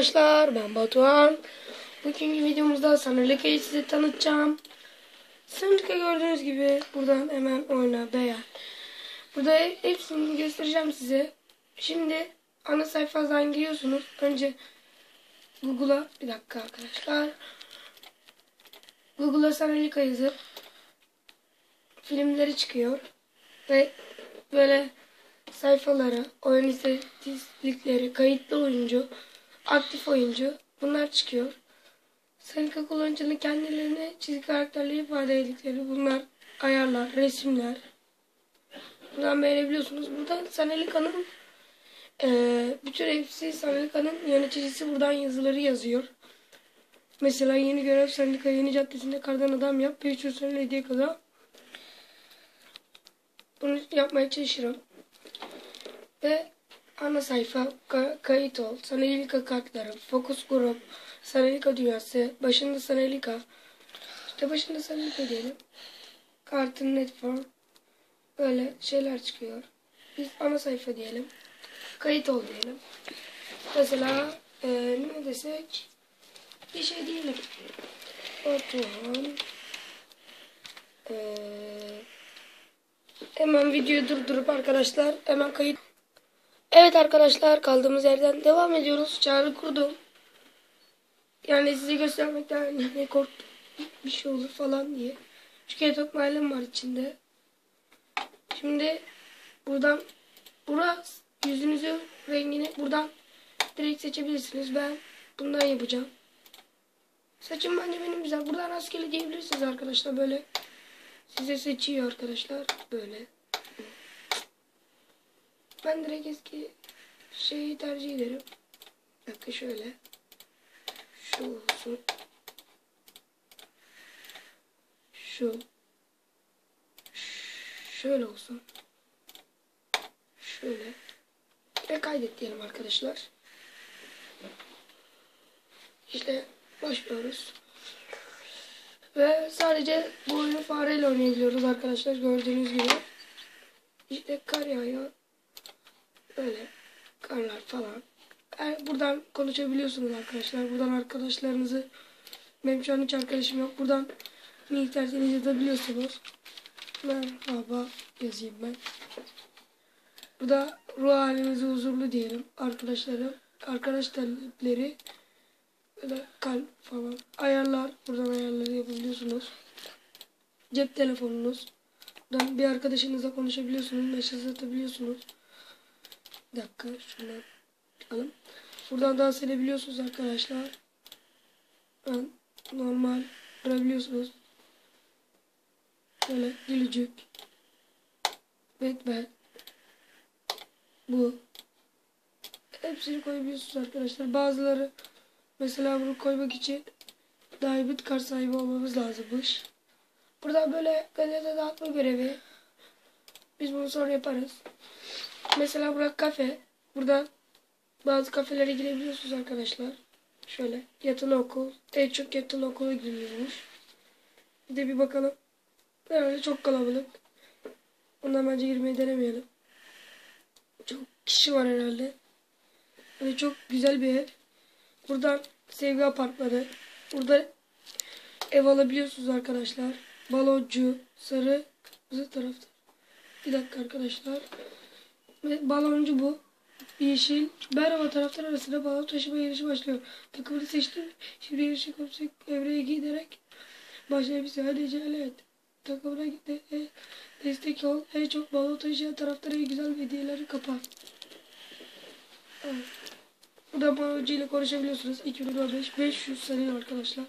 Arkadaşlar ben Batuhan. Bugünkü videomuzda Sanırlıka'yı size tanıtacağım. Sanırlıka gördüğünüz gibi buradan hemen oyna beğen. Burada hepsini göstereceğim size. Şimdi ana sayfadan giriyorsunuz. Önce Google'a bir dakika arkadaşlar. Google'a Sanırlıka yazıp filmleri çıkıyor. Ve böyle sayfaları, oyun istatistikleri, kayıtlı oyuncu, aktif oyuncu bunlar çıkıyor. Sanka kullanıcının kendilerine çizgi karakterleri ifade ettikleri bunlar ayarlar, resimler. Buradan beğenebiliyorsunuz. Buradan Sanelika'nın eee bütün hepsi Sanelika'nın yöneticisi buradan yazıları yazıyor. Mesela yeni görev Sanelika yeni caddesinde kardan adam yap. 500 sene hediye kazan. Bunu yapmaya çalışırım. Ve ana sayfa ka- kayıt ol. Sanalika kartları, fokus grup, Sanalika dünyası, başında Sanalika. İşte başında Sanalika diyelim. Kartın netform. Böyle şeyler çıkıyor. Biz ana sayfa diyelim. Kayıt ol diyelim. Mesela eee, ne desek bir şey diyelim. Batuhan eee Hemen videoyu durdurup arkadaşlar hemen kayıt. Evet arkadaşlar kaldığımız yerden devam ediyoruz. Çağrı kurdum. Yani size göstermekten yani korktum bir şey olur falan diye. Çünkü yatak mahallem var içinde. Şimdi buradan burası yüzünüzün rengini buradan direkt seçebilirsiniz. Ben bundan yapacağım. Saçım bence benim güzel. Buradan rastgele diyebilirsiniz arkadaşlar böyle. Size seçiyor arkadaşlar. Böyle. Ben direkt eski şeyi tercih ederim. Bir dakika şöyle. Şu olsun. Şu. Şöyle olsun. Şöyle. Ve kaydet diyelim arkadaşlar. İşte başlıyoruz. Ve sadece bu oyunu fareyle oynayabiliyoruz arkadaşlar gördüğünüz gibi. İşte kar yağıyor. Böyle karlar falan. Yani buradan konuşabiliyorsunuz arkadaşlar. Buradan arkadaşlarınızı benim şu an hiç arkadaşım yok. Buradan ne isterseniz yazabiliyorsunuz. Merhaba yazayım ben. Burada ruh halinizi huzurlu diyelim. Arkadaşlarım, arkadaş talepleri böyle kalp falan. Ayarlar. Buradan ayarları yapabiliyorsunuz. Cep telefonunuz. Buradan bir arkadaşınızla konuşabiliyorsunuz. Mesaj atabiliyorsunuz. Bir dakika şunu çıkalım. Buradan dans edebiliyorsunuz arkadaşlar. Ben normal durabiliyorsunuz. Böyle gülücük. Batman. Bu. Hepsini koyabiliyorsunuz arkadaşlar. Bazıları mesela bunu koymak için Daibit kart sahibi olmamız lazımmış. Burada böyle gazete dağıtma görevi. Biz bunu sonra yaparız. Mesela burada kafe. Burada bazı kafelere girebiliyorsunuz arkadaşlar. Şöyle yatılı okul. En çok yatılı okula giriyormuş. Bir de bir bakalım. Herhalde çok kalabalık. Ondan bence girmeyi denemeyelim. Çok kişi var herhalde. Böyle çok güzel bir ev. Buradan sevgi apartları. Burada ev alabiliyorsunuz arkadaşlar. Baloncu, sarı, kırmızı tarafta. Bir dakika arkadaşlar. Ve baloncu bu. Yeşil. Merhaba taraftar arasında balon taşıma yarışı başlıyor. Takımını seçtim. Şimdi yarışı komiser evreye giderek başlayabilirsin. Hadi acele et. Takımına git. de- e, destek ol. En çok balon taşıyan taraftara güzel hediyeleri kapat. Evet. Burada baloncu ile konuşabiliyorsunuz. 2015 500 sene arkadaşlar.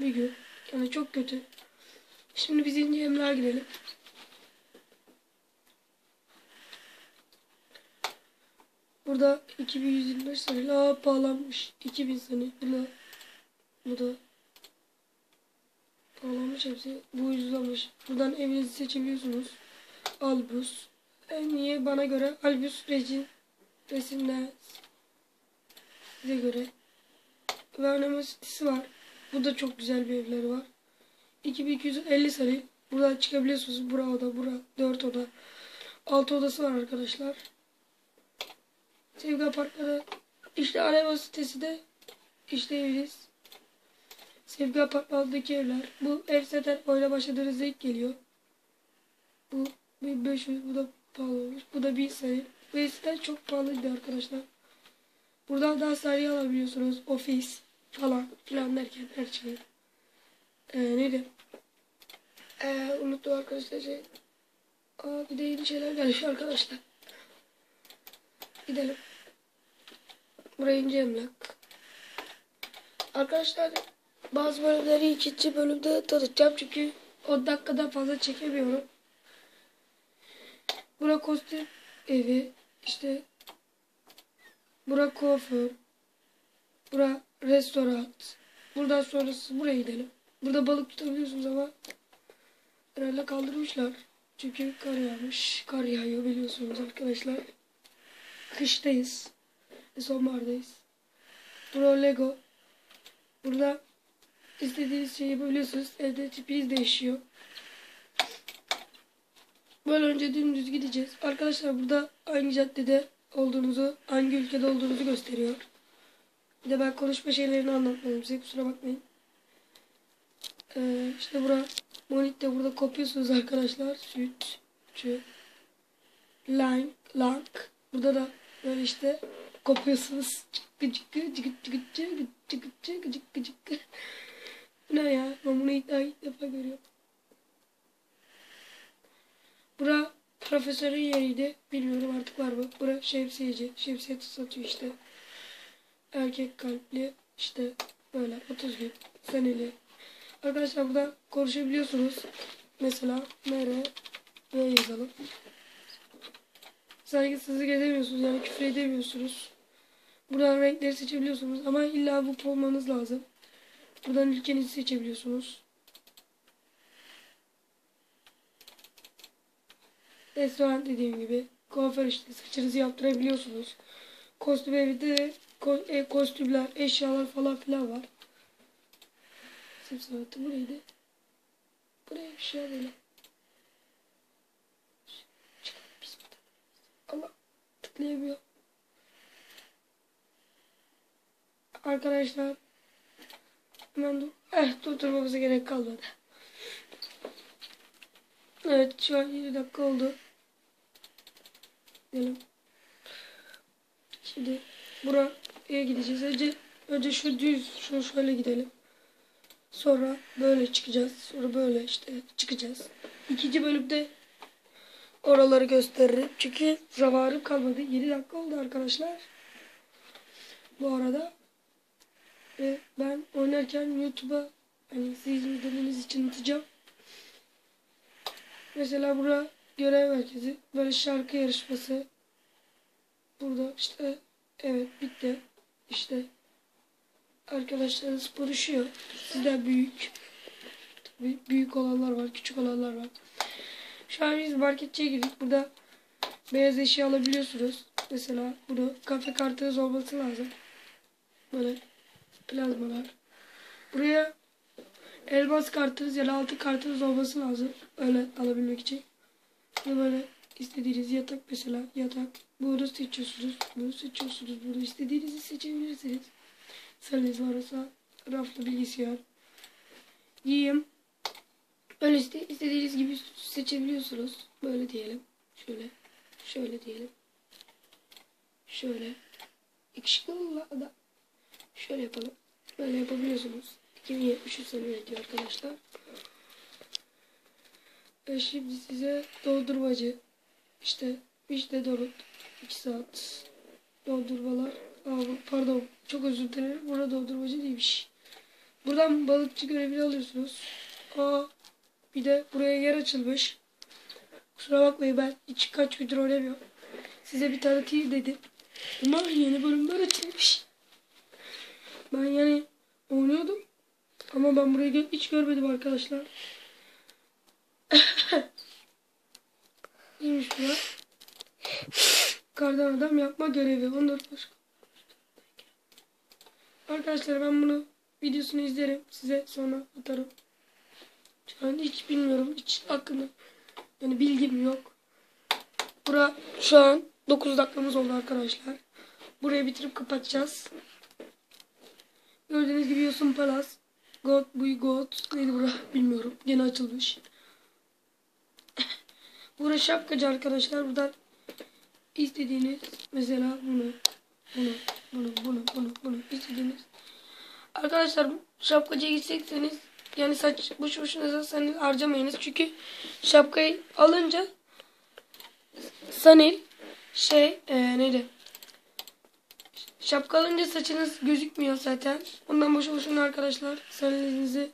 Bir gün. Yani çok kötü. Şimdi biz ince emlağa girelim. Burada 2125 sene Aa, pahalanmış. 2000 sene. Bu da bu da pahalanmış hepsi. Bu ucuzlamış. Buradan evinizi seçebiliyorsunuz. Albus. En iyi bana göre Albus Regin resimler size göre. Ve oynama sitesi var. Bu da çok güzel bir evleri var. 2250 sene. Buradan çıkabiliyorsunuz. Bura oda, bura 4 oda. 6 odası var arkadaşlar. Sevgi apartları İşte araba sitesi de işte eviniz. Sevgi apartmandaki evler. Bu ev zaten oyuna başladığınızda ilk geliyor. Bu 1500 bu da pahalı olmuş. Bu da bir sayı. Bu eskiden çok pahalıydı arkadaşlar. Buradan daha saniye alabiliyorsunuz. Ofis falan filan derken her şeyi. Ee, neydi? Ee, unuttum arkadaşlar şey. Aa, bir de yeni şeyler gelmiş arkadaşlar. Gidelim. Buraya ince emlak. Arkadaşlar bazı bölümleri ikinci bölümde tanıtacağım çünkü 10 dakikadan fazla çekemiyorum. Bura kostüm evi. işte bura kuaför. Bura restoran. Buradan sonrası buraya gidelim. Burada balık tutabiliyorsunuz ama herhalde kaldırmışlar. Çünkü kar yağmış. Kar yağıyor biliyorsunuz arkadaşlar. Kıştayız. Ve sonbahardayız. Bura Lego. Burada istediğiniz şeyi yapabiliyorsunuz. Evde tipiniz değişiyor. Böyle önce dümdüz gideceğiz. Arkadaşlar burada hangi caddede olduğunuzu, hangi ülkede olduğunuzu gösteriyor. Bir de ben konuşma şeylerini anlatmadım size kusura bakmayın. Ee, işte bura Monit'te burada kopuyorsunuz arkadaşlar. Süt, çü, lang, lang. Burada da böyle işte kopuyorsunuz. Çıkı çıkı çıkı çıkı çıkı çıkı çıkı çıkı. Bu ne ya? Ben bunu ilk, daha ilk defa görüyorum. Bura profesörün yeriydi. Bilmiyorum artık var mı. Bura şemsiyeci. Şemsiye satıyor işte. Erkek kalpli. işte böyle 30 gün. Seneli. Arkadaşlar burada konuşabiliyorsunuz. Mesela mere ve yazalım. Saygısızlık edemiyorsunuz yani küfür edemiyorsunuz. Buradan renkleri seçebiliyorsunuz ama illa bu olmanız lazım. Buradan ülkenizi seçebiliyorsunuz. Restoran dediğim gibi. Kuaför işte saçınızı yaptırabiliyorsunuz. Kostüm evinde ko e, kostümler, eşyalar falan filan var. Sim sanatı buraydı. Buraya bir alalım. Çıkalım biz buradan. Allah tıklayamıyor. Arkadaşlar hemen dur. Eh durdurmamıza gerek kalmadı. Evet şu an 7 dakika oldu. Gidelim. Şimdi buraya gideceğiz. Önce, önce şu düz, şu şöyle gidelim. Sonra böyle çıkacağız. Sonra böyle işte çıkacağız. İkinci bölümde oraları gösteririm. Çünkü zamanım kalmadı. 7 dakika oldu arkadaşlar. Bu arada ve ben oynarken YouTube'a hani siz izlemeniz için atacağım. Mesela bura görev merkezi. Böyle şarkı yarışması. Burada işte evet bitti. İşte arkadaşlarınız konuşuyor. Sizden büyük. Tabii büyük olanlar var, küçük olanlar var. Biz marketçiye girdik. Burada beyaz eşya alabiliyorsunuz. Mesela bunu kafe kartınız olması lazım. Böyle plazmalar. Buraya elmas kartınız ya da altın kartınız olması lazım. Öyle alabilmek için. Ve böyle istediğiniz yatak mesela yatak. Bunu seçiyorsunuz. Bunu seçiyorsunuz. Bunu istediğinizi seçebilirsiniz. Seriniz varsa raflı bilgisayar. Giyim. Öyle iste, istediğiniz gibi seçebiliyorsunuz. Böyle diyelim. Şöyle. Şöyle diyelim. Şöyle. Yakışıklı. Şöyle yapalım. Böyle yapabiliyorsunuz. 2073 sene üretiyor arkadaşlar. E şimdi size doldurmacı. İşte işte donut. 2 saat. Dondurmalar. Aa, pardon. Çok özür dilerim. Burada doldurmacı değilmiş. Buradan balıkçı görevini alıyorsunuz. Aa, bir de buraya yer açılmış. Kusura bakmayın ben hiç kaç gündür oynamıyorum. Size bir tanıtayım dedim. Ama yeni bölümler açılmış. Ben yani oynuyordum. Ama ben burayı hiç görmedim arkadaşlar. Neymiş bu? Kardan adam yapma görevi. 14 başka. Arkadaşlar ben bunu videosunu izlerim. Size sonra atarım. Şu hiç bilmiyorum. Hiç hakkında yani bilgim yok. Bura şu an 9 dakikamız oldu arkadaşlar. burayı bitirip kapatacağız. Gördüğünüz gibi Yosun Palace. God, bu God. Neydi bura bilmiyorum. Yeni açılmış. Burası şapkacı arkadaşlar. Buradan istediğiniz mesela bunu, bunu, bunu, bunu, bunu, bunu istediğiniz. Arkadaşlar şapkacıya gidecekseniz yani saç boş boşuna zaten harcamayınız. Çünkü şapkayı alınca Sanil şey e, neydi? Şapka alınca saçınız gözükmüyor zaten. Ondan boş boşuna arkadaşlar sanilinizi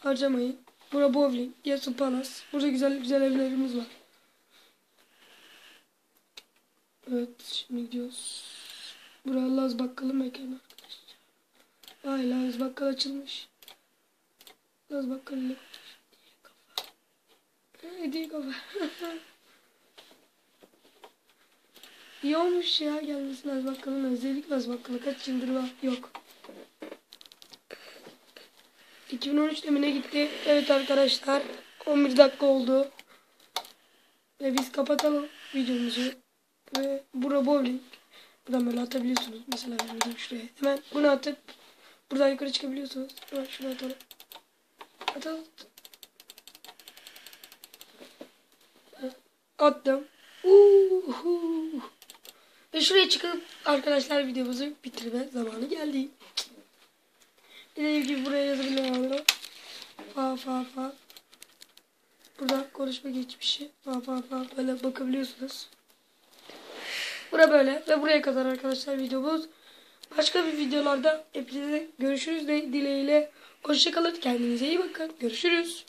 harcamayın. Bura bowling, Yasu Palace. Burada güzel güzel evlerimiz var. Evet şimdi gidiyoruz. Bura Laz Bakkalı mekanı arkadaşlar. Ay Laz Bakkal açılmış. İle kafa. Hediye kafa. İyi olmuş ya gelmesi Laz Bakkalı'nın özellik Laz Bakkalı kaç yıldır var yok. 2013'te mi ne gitti? Evet arkadaşlar 11 dakika oldu. Ve biz kapatalım videomuzu. Ve bura bowling. Buradan böyle atabiliyorsunuz. Mesela ben şuraya. Hemen bunu atıp buradan yukarı çıkabiliyorsunuz. Hemen şuraya atalım. Attım. Uhu. Ve şuraya çıkıp arkadaşlar videomuzu bitirme zamanı geldi. Dediğim gibi buraya yazabilirim. Fa fa fa. Burada konuşma geçmişi. Fa fa fa böyle bakabiliyorsunuz. Bura böyle ve buraya kadar arkadaşlar videomuz. Başka bir videolarda hepinize görüşürüz de dileğiyle. Hoşçakalın. Kendinize iyi bakın. Görüşürüz.